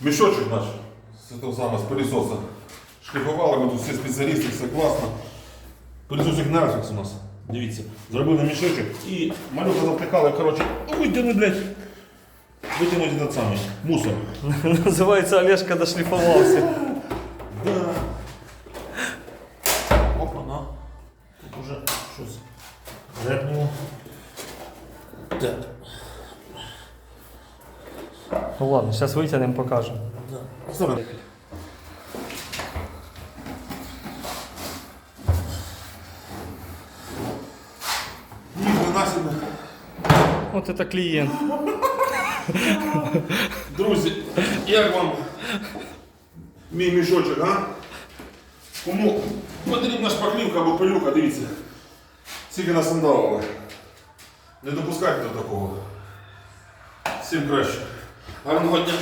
Мішочок наш з того самого, з пилісоса. Шліфували ми тут всі спеціалісти, все класно. Пилісосик Nerfix у нас. Дивіться, зробили мішочок і малюка завтикали, коротше, витягнуть, блядь. Витягнуть этот самий мусор. Називається Олешка дошліфувався. Да. Опа, на. Тут уже щось репнуло. Так. Ну ладно, зараз витягнемо, покажемо. Да. Оставляй. Ніхрена собі. От це клієнт. Друзі, як вам мій мішочок, а? Кому потрібна шпаклівка або пилюка, дивіться. Скільки нас сандалили. Не допускайте до такого. Всім краще. Гарного дня.